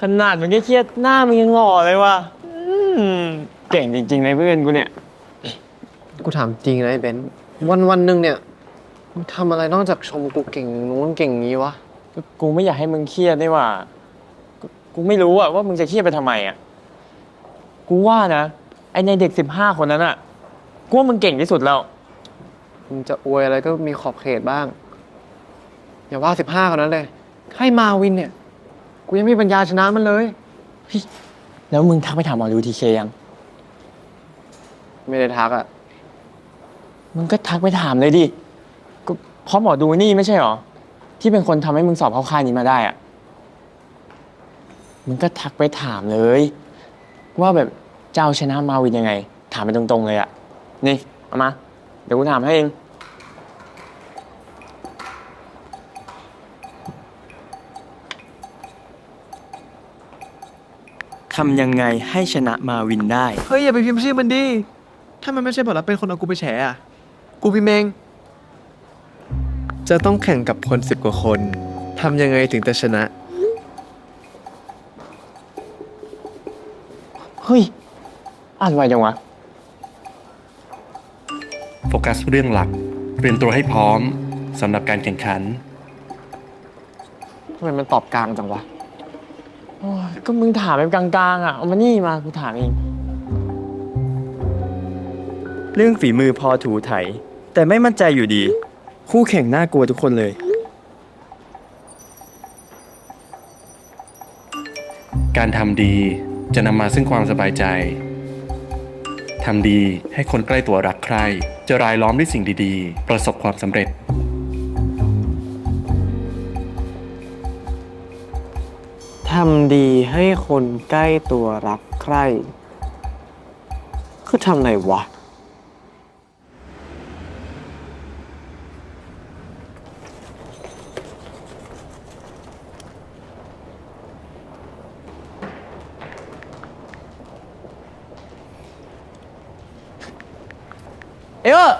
ขนาดมันเครียดๆหน้ามันยังหล่อเลยว่ะอืมเก่งจริงๆเลยเพื่อนกูเนี่ย กูถามจริงนะไอ้เบนซ์วันวันๆหนึ่งเนี่ยมึงทำอะไรนอกจากชมกูเก่งนู้นเก่งนี้วะ ก็กูไม่อยากให้มึงเครียดนี่หว่ากูกูไม่รู้อะว่ามึงจะเครียดไปทำไมอะกูว่านะ ไอในเด็กสิบห้าคนนั้นอะกูว่ามึงเก่งที่สุดแล้ว มึงจะอวยอะไรก็มีขอบเขตบ้าง อย่าว่าสิบห้าคนนั้นเลย ให้มาวินเนี่ย กูยังไม่มีปัญญาชนะมันเลย แล้วมึงทักไปถามหมอดูทีเคยัง ไม่ได้ทักอะมึงก็ทักไปถามเลยดิก็เพราะหมอดูนี่ไม่ใช่หรอ ที่เป็นคนทำให้มึงสอบเข้าค่ายนี้มาได้อะมึงก็ทักไปถามเลย ว่าแบบเจ้าชนะมาวินยังไง ถามไปตรงๆเลยอะนี่เอามา เดี๋ยวกูถามให้เอง ทำยังไงให้ชนะมาวินได้ เฮ้ย อย่าไปพิมพ์ชื่อมันดิ ถ้ามันไม่ใช่ผลลัพธ์เป็นคนเอากูไปแฉอะ กูพิมพ์เองจะต้องแข่งกับคนสิบกว่าคนทำยังไงถึงจะชนะ เฮ้ย อ่านไวจังวะ โฟกัสเรื่องหลัก เตรียมตัวให้พร้อมสำหรับการแข่งขัน ทำไมมันตอบกลางจังวะ โอ้ยก็มึงถามแบบกลางๆอะเอามานี่มากูถามเองเรื่องฝีมือพอถูไถ แต่ไม่มั่นใจอยู่ดี คู่แข่งน่ากลัวทุกคนเลย การทำดีจะนำมาซึ่งความสบายใจ ทำดีให้คนใกล้ตัวรักใคร จะรายล้อมด้วยสิ่งดีๆ ประสบความสำเร็จ ทำดีให้คนใกล้ตัวรักใคร่คือทำไงวะ เอ้อ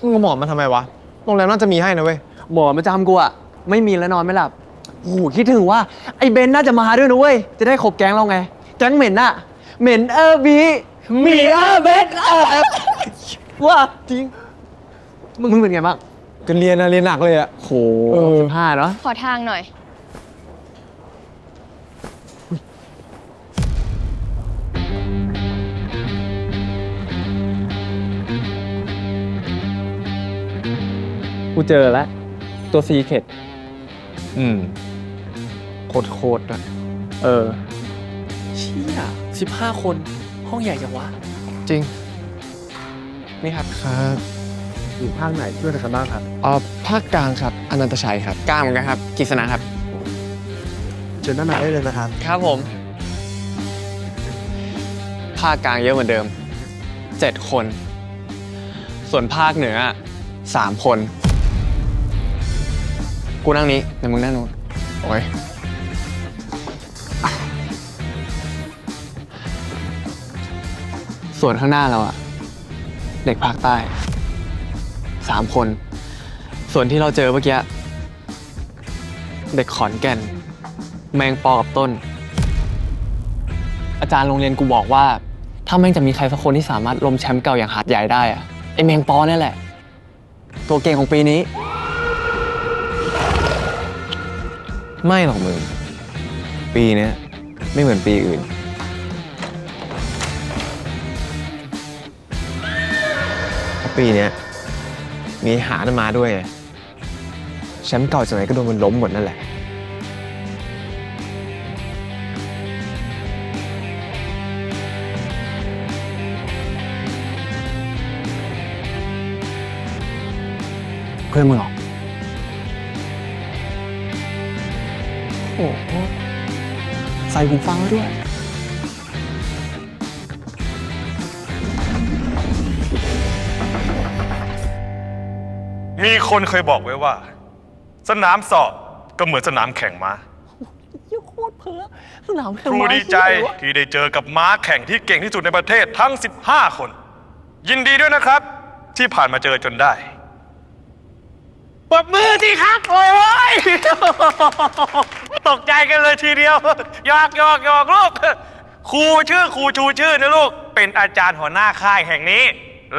มึงเอาหมอนมาทำไมวะ โรงแรมน่าจะมีให้นะเว้ย หมอประจำกูอะไม่มีแล้วนอนไม่หลับโอ้โหคิดถึงว่าไอ้เบนน่าจะมาด้วยนะเว้ย จะได้ขบแก๊งเราไง แก๊งเหม็นน่ะ เหม็นเออบีมีเออเบนเออว่าจริง มึงมึงเป็นไงบ้างก็เรียนนะเรียนหนักเลยอะโหสิบห้าเนาะ ขอทางหน่อย กูเจอแล้วตัวซีเคดอืมโคตรโคตรด้วยเออ เชี่ยสิบห้าคน ห้องใหญ่จังวะ จริง นี่ครับครับอยู่ภาคไหนช่วยกันบ้างครับอ๋อภาคกลางครับอนันตชัยครับกลางเหมือนกันครับกิษณะครับ เชิญด้านในได้เลยนะครับ ครับผม ภาคกลางเยอะเหมือนเดิมเจ็ดคน ส่วนภาคเหนืออะสามคน กูนั่งนี้เดี๋ยวมึงนั่งนู้นโอ้ยส่วนข้างหน้าเราอะเด็กภาคใต้สามคน ส่วนที่เราเจอเมื่อกี้เด็กขอนแก่น แมงปอกับต้น อาจารย์โรงเรียนกูบอกว่า ถ้าแม่งจะมีใครสักคนที่สามารถลมแชมป์เก่าอย่างหาดใหญ่ได้อะไอแมงปอนี่แหละ ตัวเก่งของปีนี้ ไม่หรอกมึง ปีเนี้ยไม่เหมือนปีอื่นเพราะปีเนี้ยมีหานมาด้วยไงแชมป์เก่าจากไหนก็โดนมันล้มหมดนั่นแหละ เพื่อนมึงเหรอ โอ้โหใส่หูฟังไว้ด้วย มีคนเคยบอกไว้ว่า สนามสอบก็เหมือนสนามแข่งม้ายี่โคตรเพ้อสนามครูดีใจที่ได้เจอกับม้าแข่งที่เก่งที่สุดในประเทศทั้ง 15 คน ยินดีด้วยนะครับ ที่ผ่านมาเจอจนได้ ปรบมือที่ครับโอ้ย ตกใจกันเลยทีเดียวยอกยอกยอกลูกครูชื่อครูชูชื่อนะลูก เป็นอาจารย์หัวหน้าค่ายแห่งนี้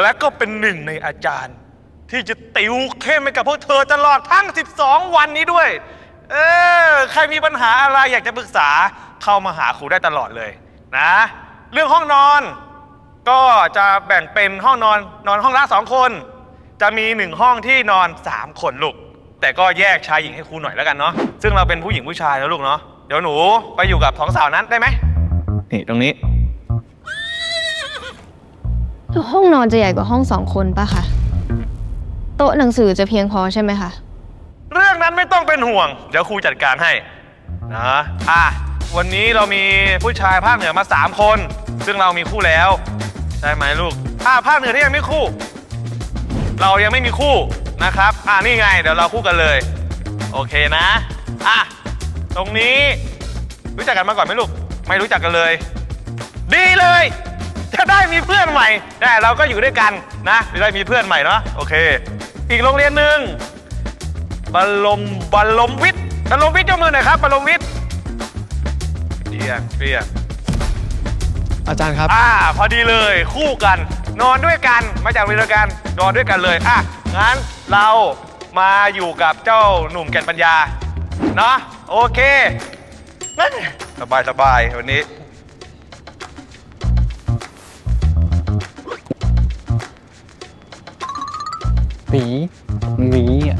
และก็เป็นหนึ่งในอาจารย์ ที่จะติวเข้มให้กับพวกเธอตลอดทั้ง 12 วันนี้ด้วย เออใครมีปัญหาอะไรอยากจะปรึกษาเข้ามาหาครูได้ตลอดเลยนะ เรื่องห้องนอน ก็จะแบ่งเป็นห้องนอนนอนห้องละสองคน จะมีหนึ่งห้องที่นอนสามคนลูก แต่ก็แยกชายหญิงให้ครูหน่อยแล้วกันเนาะซึ่งเราเป็นผู้หญิงผู้ชายแล้วลูกเนาะเดี๋ยวหนูไปอยู่กับสองสาวนั้นได้ไหมนี่ตรงนี้ ห้องนอนจะใหญ่กว่าห้องสองคนปะคะ โต๊ะหนังสือจะเพียงพอใช่ไหมคะ เรื่องนั้นไม่ต้องเป็นห่วง เดี๋ยวครูจัดการให้นะอะวันนี้เรามีผู้ชายภาคเหนือมาสามคน ซึ่งเรามีคู่แล้วใช่ไหมลูกอะภาคเหนือที่ยังไม่คู่ เรายังไม่มีคู่ นะครับ อ่านี่ไง เดี๋ยวเราคู่กันเลย โอเคนะ อะ ตรงนี้ รู้จักกันมาก่อนไหมลูก ไม่รู้จักกันเลย ดีเลย จะได้มีเพื่อนใหม่แต่เราก็อยู่ด้วยกันนะจะได้มีเพื่อนใหม่เนาะ โอเค อีกโรงเรียนหนึ่งบรมบรมวิทย์บรมวิทย์ยกมือหน่อยครับบรมวิทย์เรียกเรียกอาจารย์ครับ อ่า พอดีเลยคู่กัน นอนด้วยกันมาจากโรงเรียนเดียวกันนอนด้วยกันเลยอะงั้นเรามาอยู่กับเจ้าหนุ่มแก่นปัญญาเนาะโอเคงั้นสบายสบายวันนี้หมีหมีอะ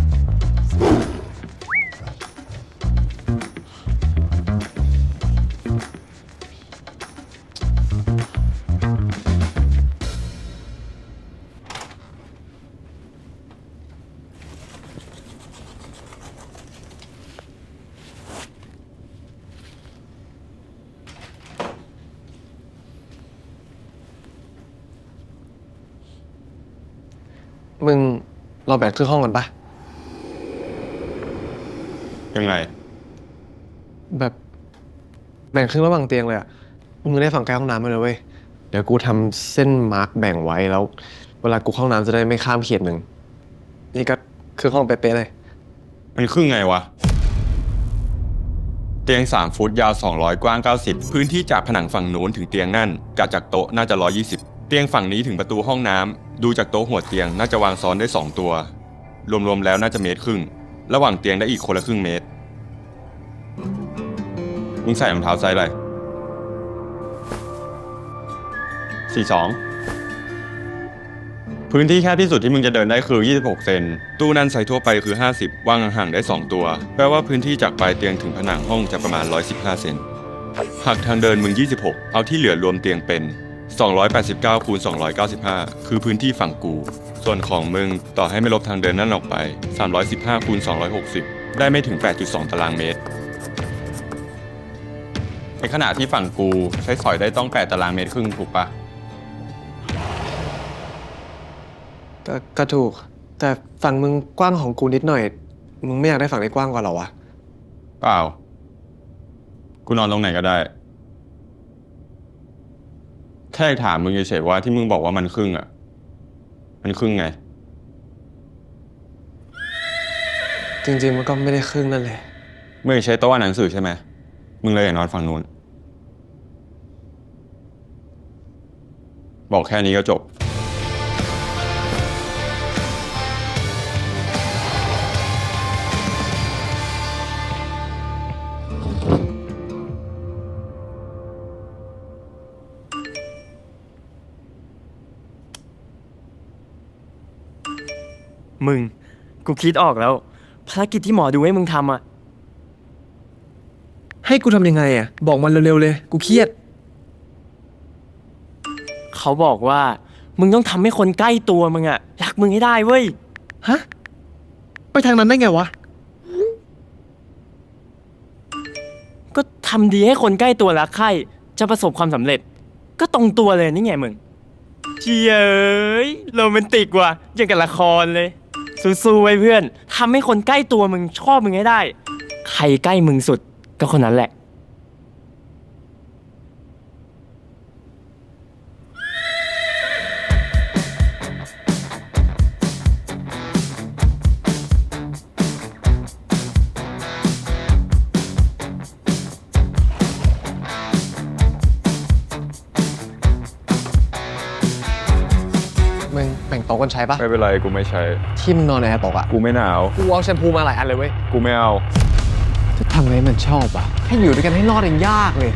มึงเราแบ่งครึ่งห้องกันปะยังไง แบบแบ่งครึ่งระหว่างเตียงเลยอะมึงได้ฝั่งใกล้ห้องน้ำมาเลยเว้ย เดี๋ยวกูทำเส้นมาร์กแบ่งไว้แล้ว เวลากูเข้าห้องน้ำจะได้ไม่ข้ามเขตหนึ่ง นี่ก็ครึ่งห้องเป๊ะๆเลย มันครึ่งไงวะ เตียง 3 ฟุตยาว 200 กว้าง 90 พื้นที่จากผนังฝั่งนู้นถึงเตียงนั่นกะจากโต๊ะน่าจะ 120 เตียงฝั่งนี้ถึงประตูห้องน้ำ ดูจากโต๊ะหัวเตียงน่าจะวางซ้อนได้ 2 ตัว รวมๆแล้วน่าจะเมตรครึ่ง ระหว่างเตียงได้อีกคนละครึ่งเมตร มึงใส่รองเท้าไซส์อะไร42พื้นที่แคบที่สุดที่มึงจะเดินได้คือ 26 เซน ตู้นั้นไซส์ทั่วไปคือ 50ว่างห่างๆได้ 2 ตัว แปลว่าพื้นที่จากปลายเตียงถึงผนังห้องจะประมาณ 115 เซน หากทางเดินมึง 26 เอาที่เหลือรวมเตียงเป็น 289คูณ295 คือพื้นที่ฝั่งกู ส่วนของมึงต่อให้ไม่ลบทางเดินนั่นออกไป 315คูณ260 ได้ไม่ถึง 8.2 ตารางเมตร ในขณะที่ฝั่งกูใช้สอยได้ต้อง 8 ตารางเมตรครึ่งถูกปะก็ก็ถูก แต่ฝั่งมึงกว้างของกูนิดหน่อย มึงไม่อยากได้ฝั่งที่กว้างกว่าเหรอวะ เปล่า กูนอนตรงไหนก็ได้ แค่ถามมึงเฉยๆว่าที่มึงบอกว่ามันครึ่งอะ มันครึ่งไง จริงๆมันก็ไม่ได้ครึ่งนั่นแหละมึงใช้โต๊ะอ่านหนังสือใช่ไหม มึงเลยอยากนอนฝั่งนู้น บอกแค่นี้ก็จบ มึง กูคิดออกแล้ว ภารกิจที่หมอดูให้มึงทำอะ ให้กูทำยังไงอะ บอกมันเร็วๆเลย กูเครียด เขาบอกว่า มึงต้องทำให้คนใกล้ตัวมึงอะรักมึงให้ได้เว้ย ฮะ ไปทางนั้นได้ไงวะ ก็ทำดีให้คนใกล้ตัวรักใครจะประสบความสำเร็จ ก็ตรงตัวเลยนี่ไงมึง เจียยโรแมนติกว่ะอย่างกับละครเลย สู้ๆไว้เพื่อนทำให้คนใกล้ตัวมึงชอบมึงให้ได้ ใครใกล้มึงสุดก็คนนั้นแหละ บ่งโต๊ะกันใช้ปะไม่เป็นไรกูไม่ใช้ ที่มึงนอนในแอร์ตกอะกูไม่หนาว กูเอาแชมพูมาหลายอันเลยเว้ย กูไม่เอา จะทำไงให้มันชอบอะให้อยู่ด้วยกันให้รอดยังยากเลย